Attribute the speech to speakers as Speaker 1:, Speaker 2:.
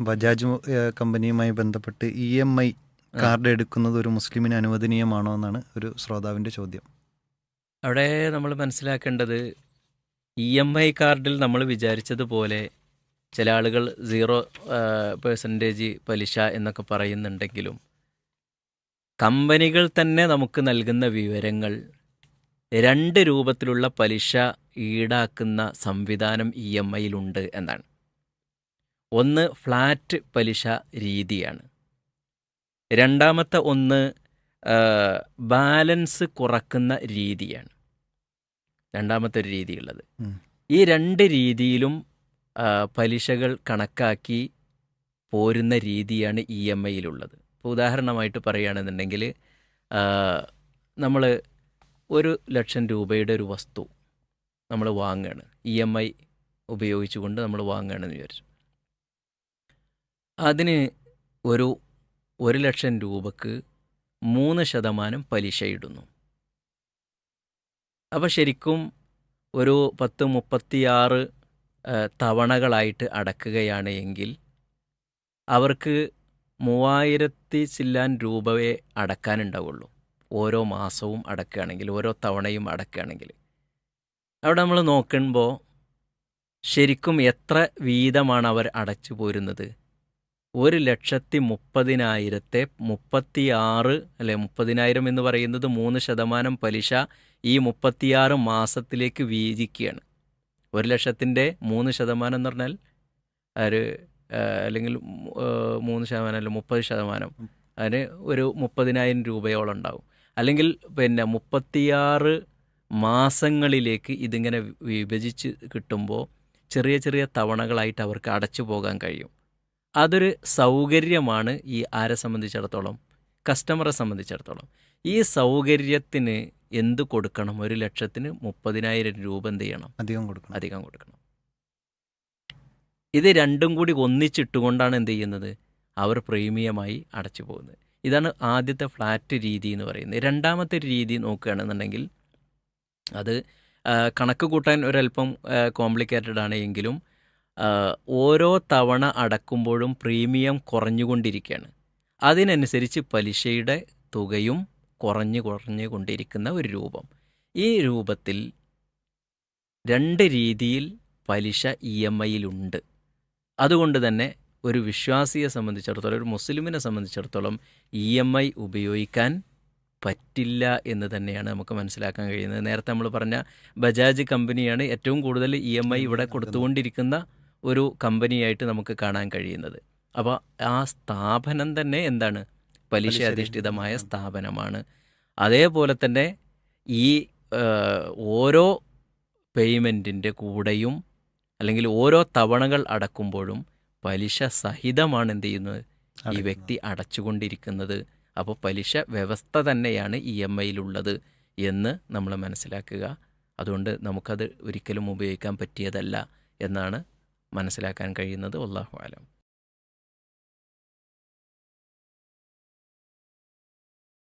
Speaker 1: ബജാജ് കമ്പനിയുമായി ബന്ധപ്പെട്ട് E M I card എടുക്കുന്നത് ഒരു മുസ്ലിമിന് അനുവദനീയമാണോ എന്നാണ് ഒരു ശ്രോതാവിന്റെ ചോദ്യം.
Speaker 2: അവിടെ നമ്മൾ മനസ്സിലാക്കേണ്ടത് ഇ എം ഐ കാർഡിൽ നമ്മൾ വിചാരിച്ചതുപോലെ ചില ആളുകൾ സീറോ പേഴ്സന്റേജ് പലിശ എന്നൊക്കെ പറയുന്നുണ്ടെങ്കിലും കമ്പനികൾ തന്നെ നമുക്ക് നൽകുന്ന വിവരങ്ങൾ രണ്ട് രൂപത്തിലുള്ള പലിശ ഈടാക്കുന്ന സംവിധാനം ഇ എം ഐയിലുണ്ട് എന്നാണ്. ഒന്ന് ഫ്ലാറ്റ് പലിശ രീതിയാണ്. രണ്ടാമത്തെ ഒന്ന് ബാലൻസ് കുറക്കുന്ന രീതിയാണ്. രണ്ടാമത്തെ ഒരു രീതിയുള്ളത്. ഈ രണ്ട് രീതിയിലും പലിശകൾ കണക്കാക്കി പോരുന്ന രീതിയാണ് ഇ എം ഐയിലുള്ളത്. ഇപ്പോൾ ഉദാഹരണമായിട്ട് പറയുകയാണെന്നുണ്ടെങ്കിൽ നമ്മൾ ഒരു ലക്ഷം രൂപയുടെ ഒരു വസ്തു നമ്മൾ വാങ്ങുകയാണ് ഇ എം ഐ ഉപയോഗിച്ചുകൊണ്ട് നമ്മൾ വാങ്ങുകയാണെന്ന് വിചാരിച്ചു. അതിന് ഒരു ഒരു ലക്ഷം രൂപക്ക് മൂന്ന് ശതമാനം പലിശ ഇടുന്നു. അപ്പോൾ ശരിക്കും ഒരു പത്ത് മുപ്പത്തിയാറ് തവണകളായിട്ട് അടക്കുകയാണ് എങ്കിൽ അവർക്ക് മൂവായിരത്തി ചില്ലാൻ രൂപയെ അടക്കാനുണ്ടാവുള്ളൂ. ഓരോ മാസവും അടക്കുകയാണെങ്കിൽ ഓരോ തവണയും അടക്കുകയാണെങ്കിൽ. അവിടെ നമ്മൾ നോക്കുമ്പോൾ ശരിക്കും എത്ര വീതമാണ് അവർ അടച്ചു പോരുന്നത്? ഒരു ലക്ഷത്തി മുപ്പതിനായിരത്തെ മുപ്പത്തിയാറ് അല്ലെ മുപ്പതിനായിരം എന്ന് പറയുന്നത് മൂന്ന് ശതമാനം പലിശ ഈ മുപ്പത്തിയാറ് മാസത്തിലേക്ക് വീതിക്കുകയാണ്. ഒരു ലക്ഷത്തിന്റെ മൂന്ന് ശതമാനം എന്ന് പറഞ്ഞാൽ ഒരു അല്ലെങ്കിൽ മൂന്ന് ശതമാനം അല്ല മുപ്പത് ശതമാനം അതിന് ഒരു മുപ്പതിനായിരം രൂപയോളം ഉണ്ടാവും. അല്ലെങ്കിൽ പിന്നെ മുപ്പത്തിയാറ് മാസങ്ങളിലേക്ക് ഇതിങ്ങനെ വിഭജിച്ച് കിട്ടുമ്പോൾ ചെറിയ ചെറിയ തവണകളായിട്ട് അവർക്ക് അടച്ചു പോകാൻ കഴിയും. അതൊരു സൗകര്യമാണ് ഈ ആരെ സംബന്ധിച്ചിടത്തോളം കസ്റ്റമറെ സംബന്ധിച്ചിടത്തോളം. ഈ സൗകര്യത്തിന് എന്ത് കൊടുക്കണം? ഒരു ലക്ഷത്തിന് മുപ്പതിനായിരം രൂപ എന്ത് ചെയ്യണം?
Speaker 1: അധികം കൊടുക്കണം.
Speaker 2: അധികം കൊടുക്കണം. ഇത് രണ്ടും കൂടി ഒന്നിച്ചിട്ടുകൊണ്ടാണ് എന്ത് ചെയ്യുന്നത്? അവർ പ്രീമിയമായി അടച്ചു പോകുന്നത്. ഇതാണ് ആദ്യത്തെ ഫ്ലാറ്റ് രീതി എന്ന് പറയുന്നത്. രണ്ടാമത്തെ രീതി നോക്കുകയാണെന്നുണ്ടെങ്കിൽ അത് കണക്ക് കൂട്ടാൻ ഒരല്പം കോംപ്ലിക്കേറ്റഡ് ആണ് എങ്കിലും ഓരോ തവണ അടക്കുമ്പോഴും പ്രീമിയം കുറഞ്ഞുകൊണ്ടിരിക്കുകയാണ്. അതിനനുസരിച്ച് പലിശയുടെ തുകയും കുറഞ്ഞു കുറഞ്ഞു കൊണ്ടിരിക്കുന്ന ഒരു രൂപം. ഈ രൂപത്തിൽ രണ്ട് രീതിയിൽ പലിശ ഇ എം ഐയിലുണ്ട്. അതുകൊണ്ട് തന്നെ ഒരു വിശ്വാസിയെ സംബന്ധിച്ചിടത്തോളം ഒരു മുസ്ലിമിനെ സംബന്ധിച്ചിടത്തോളം ഇ എം ഐ ഉപയോഗിക്കാൻ പറ്റില്ല എന്ന് തന്നെയാണ് നമുക്ക് മനസ്സിലാക്കാൻ കഴിയുന്നത്. നേരത്തെ നമ്മൾ പറഞ്ഞ ബജാജ് കമ്പനിയാണ് ഏറ്റവും കൂടുതൽ ഇ എം ഐ ഇവിടെ കൊടുത്തുകൊണ്ടിരിക്കുന്ന ഒരു കമ്പനിയായിട്ട് നമുക്ക് കാണാൻ കഴിയുന്നത്. അപ്പോൾ ആ സ്ഥാപനം തന്നെ എന്താണ്? പലിശ അധിഷ്ഠിതമായ സ്ഥാപനമാണ്. അതേപോലെ തന്നെ ഈ ഓരോ പേയ്മെന്റിന്റെ കൂടെയും അല്ലെങ്കിൽ ഓരോ തവണകൾ അടക്കുമ്പോഴും പലിശ സഹിതമാണ് എന്ത് ചെയ്യുന്നത്? ഈ വ്യക്തി അടച്ചുകൊണ്ടിരിക്കുന്നത്. അപ്പോൾ പലിശ വ്യവസ്ഥ തന്നെയാണ് ഇ എം ഐയിലുള്ളത് എന്ന് നമ്മൾ മനസ്സിലാക്കുക. അതുകൊണ്ട് നമുക്കത് ഒരിക്കലും ഉപയോഗിക്കാൻ പറ്റിയതല്ല എന്നാണ് മനസ്സിലാക്കാൻ കഴിയുന്നത് അള്ളാഹു ആലം.